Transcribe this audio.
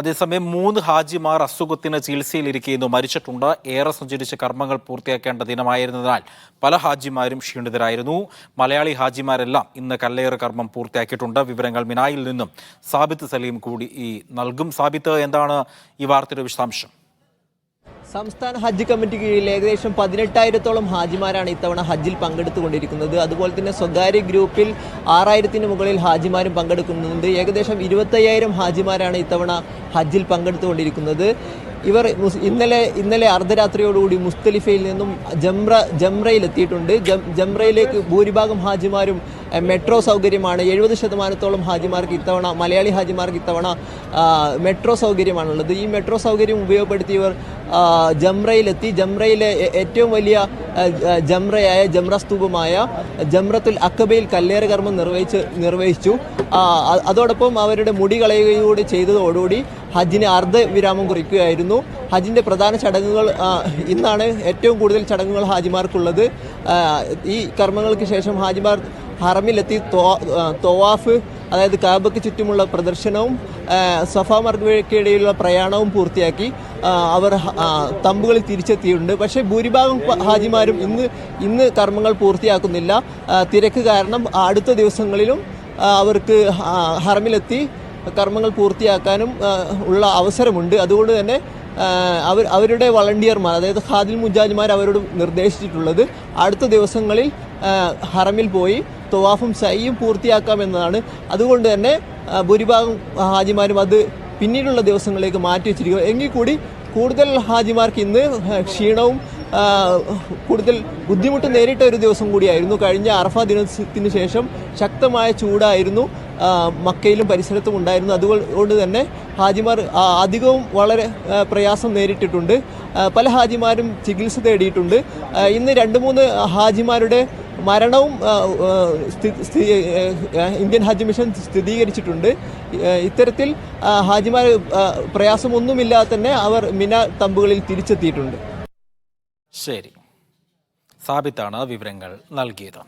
അതേസമയം മൂന്ന് ഹാജിമാർ അസുഖത്തിന് ചികിത്സയിലിരിക്കുന്നു മരിച്ചിട്ടുണ്ട്. ഏറെ സഞ്ചരിച്ച കർമ്മങ്ങൾ പൂർത്തിയാക്കേണ്ട ദിനമായിരുന്നതിനാൽ പല ഹാജിമാരും ക്ഷീണിതരായിരുന്നു. മലയാളി ഹാജിമാരെല്ലാം ഇന്ന് കല്ലേറ് കർമ്മം പൂർത്തിയാക്കിയിട്ടുണ്ട്. വിവരങ്ങൾ മിനായിൽ നിന്നും സാബിത്ത് സലീം കൂടി ഈ നൽകും. സാബിത്ത് എന്താണ് ഈ വാർത്തയുടെ വിശദാംശം? സംസ്ഥാന ഹജ്ജ് കമ്മിറ്റി കീഴിൽ ഏകദേശം പതിനെട്ടായിരത്തോളം ഹാജിമാരാണ് ഇത്തവണ ഹജ്ജിൽ പങ്കെടുത്തുകൊണ്ടിരിക്കുന്നത്. അതുപോലെ തന്നെ സ്വകാര്യ ഗ്രൂപ്പിൽ ആറായിരത്തിന് മുകളിൽ ഹാജിമാരും പങ്കെടുക്കുന്നുണ്ട്. ഏകദേശം ഇരുപത്തയ്യായിരം ഹാജിമാരാണ് ഇത്തവണ ഹജ്ജിൽ പങ്കെടുത്തുകൊണ്ടിരിക്കുന്നത്. ഇവർ ഇന്നലെ ഇന്നലെ അർദ്ധരാത്രിയോടുകൂടി മുസ്തലിഫയിൽ നിന്നും ജംറ ജംറയിലെത്തിയിട്ടുണ്ട്. ജംറയിലേക്ക് ഭൂരിഭാഗം ഹാജിമാരും മെട്രോ സൗകര്യമാണ്. എഴുപത് ശതമാനത്തോളം ഹാജിമാർക്ക് ഇത്തവണ മലയാളി ഹാജിമാർക്ക് ഇത്തവണ മെട്രോ സൗകര്യമാണുള്ളത്. ഈ മെട്രോ സൗകര്യം ഉപയോഗപ്പെടുത്തി ഇവർ ആ, ജംറയിലെത്തി. ജംറയിലെ ഏറ്റവും വലിയ ജംറയായ ജംറ സ്തൂപമായ ജംറത്തുൽ അക്കബയിൽ കല്ലേറ് കർമ്മം നിർവഹിച്ച് നിർവഹിച്ചു. അതോടൊപ്പം അവരുടെ മുടി കളയുകയൂടി ചെയ്തതോടുകൂടി ഹജ്ജിന് അർദ്ധ വിരാമം കുറിക്കുകയായിരുന്നു. ഹജ്ജിന്റെ പ്രധാന ചടങ്ങുകൾ ഇന്നാണ് ഏറ്റവും കൂടുതൽ ചടങ്ങുകൾ ഹാജിമാർക്കുള്ളത്. ഈ കർമ്മങ്ങൾക്ക് ശേഷം ഹാജിമാർ ഹറമിലെത്തി തോ ആ, ത്വവാഫ് അതായത് കാബയ്ക്ക് ചുറ്റുമുള്ള പ്രദർശനവും സഫാ മർഗയ്ക്കിടയിലുള്ള പ്രയാണവും പൂർത്തിയാക്കി അവർ തമ്പുകളിൽ തിരിച്ചെത്തിയിട്ടുണ്ട്. പക്ഷേ ഭൂരിഭാഗം ഹാജിമാരും ഇന്ന് ഇന്ന് കർമ്മങ്ങൾ പൂർത്തിയാക്കുന്നില്ല. തിരക്ക് കാരണം അടുത്ത ദിവസങ്ങളിലും അവർക്ക് ഹറമിലെത്തി കർമ്മങ്ങൾ പൂർത്തിയാക്കാനും ഉള്ള അവസരമുണ്ട്. അതുകൊണ്ട് തന്നെ അവർ അവരുടെ വളണ്ടിയർമാർ അതായത് ഖാദിൽ മുജാജിമാർ അവരോട് നിർദ്ദേശിച്ചിട്ടുള്ളത് അടുത്ത ദിവസങ്ങളിൽ ഹറമിൽ പോയി തൊവാഫും സൈയും പൂർത്തിയാക്കാമെന്നതാണ് അതുകൊണ്ട് തന്നെ ഭൂരിഭാഗം ഹാജിമാരും അത് പിന്നീടുള്ള ദിവസങ്ങളിലേക്ക് മാറ്റി വെച്ചിരിക്കുക എങ്കിൽ കൂടി കൂടുതൽ ഹാജിമാർക്ക് ഇന്ന് ക്ഷീണവും കൂടുതൽ ബുദ്ധിമുട്ട് നേരിട്ട ഒരു ദിവസം കൂടിയായിരുന്നു. കഴിഞ്ഞ അറഫ ദിനത്തിന് ശേഷം ശക്തമായ ചൂടായിരുന്നു. മക്കയിലും പരിസരത്തും ഉണ്ടായിരുന്നു. അതുകൊണ്ട് തന്നെ ഹാജിമാർ അധികവും വളരെ പ്രയാസം നേരിട്ടിട്ടുണ്ട്. പല ഹാജിമാരും ചികിത്സ തേടിയിട്ടുണ്ട്. ഇന്ന് രണ്ട് മൂന്ന് ഹാജിമാരുടെ മരണവും ഇന്ത്യൻ ഹജ്ജ് മിഷൻ സ്ഥിരീകരിച്ചിട്ടുണ്ട്. ഇത്തരത്തിൽ ഹാജിമാർ പ്രയാസമൊന്നുമില്ലാതെ തന്നെ അവർ മിന തമ്പുകളിൽ തിരിച്ചെത്തിയിട്ടുണ്ട്. ശരി. സാബിത്താണ് വിവരങ്ങൾ നൽകിയത്.